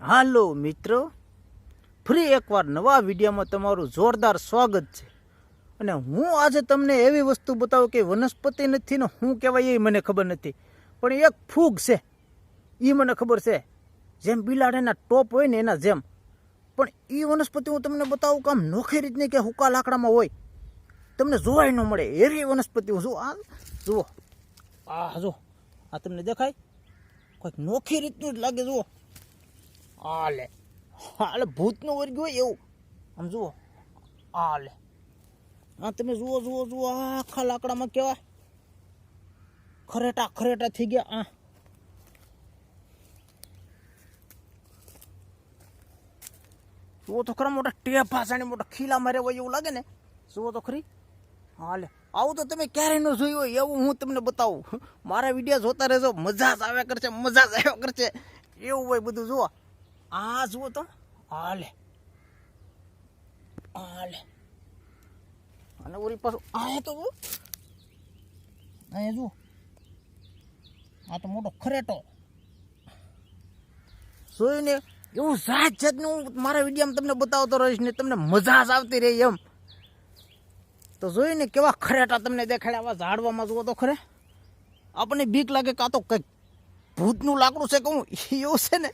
હાલો મિત્રો, ફરી એકવાર નવા વિડીયોમાં તમારું જોરદાર સ્વાગત છે. અને હું આજે તમને એવી વસ્તુ બતાવું કે વનસ્પતિ નથી ને શું કહેવાય એ મને ખબર નથી. પણ એક ફૂગ છે એ મને ખબર છે. જેમ બિલાડીના ટોપ હોય ને એના જેમ. પણ એ વનસ્પતિ હું તમને બતાવું કે આમ નોખી રીતની કે હુકા લાકડામાં હોય. તમને જોવાય ન મળે એવી વનસ્પતિ હું શું આ, જુઓ. આ જુઓ. આ તમને દેખાય? કોઈક નોખી રીતનું જ લાગે, જુઓ. હાલે હાલે ભૂતનું વર્ગ હોય એવું. આમ જુઓ. હાલે હા તમે જુઓ જુઓ જુઓ, આખા લાકડામાં કેવા ખરેટા ખરેટા થઈ ગયા, આ. જુઓ તો ખરા મોટા ટેપ ભાષાની મોટા ખીલા મારે હોય એવું લાગે ને. જુઓ તો ખરી. હાલે આવું તો તમે ક્યારેય ન જોયું હોય, એવું હું તમને બતાવું. મારા વીડિયો જોતા રહેજો. મજા જ આવ્યા કરશે, મજા જ આવ્યા કરશે. એવું હોય બધું, જુઓ. આ જુઓ તો. હાલે હાલે અને ઓરી પાછું, આ તો જુઓ. અહીંયા જુઓ. આ તો મોટો ખરેટો. જોયું ને એવું જાત જાતનું હું મારા વિડીયોમાં તમને બતાવતો રહીશ ને તમને મજા જ આવતી રહી એમ. તો જોયું ને કેવા ખરેટા તમને દેખાડ્યા. આવા ઝાડવામાં જુઓ તો ખરે. આપણને બીક લાગે કાં તો કંઈક ભૂતનું લાકડું છે કહું એવું છે ને.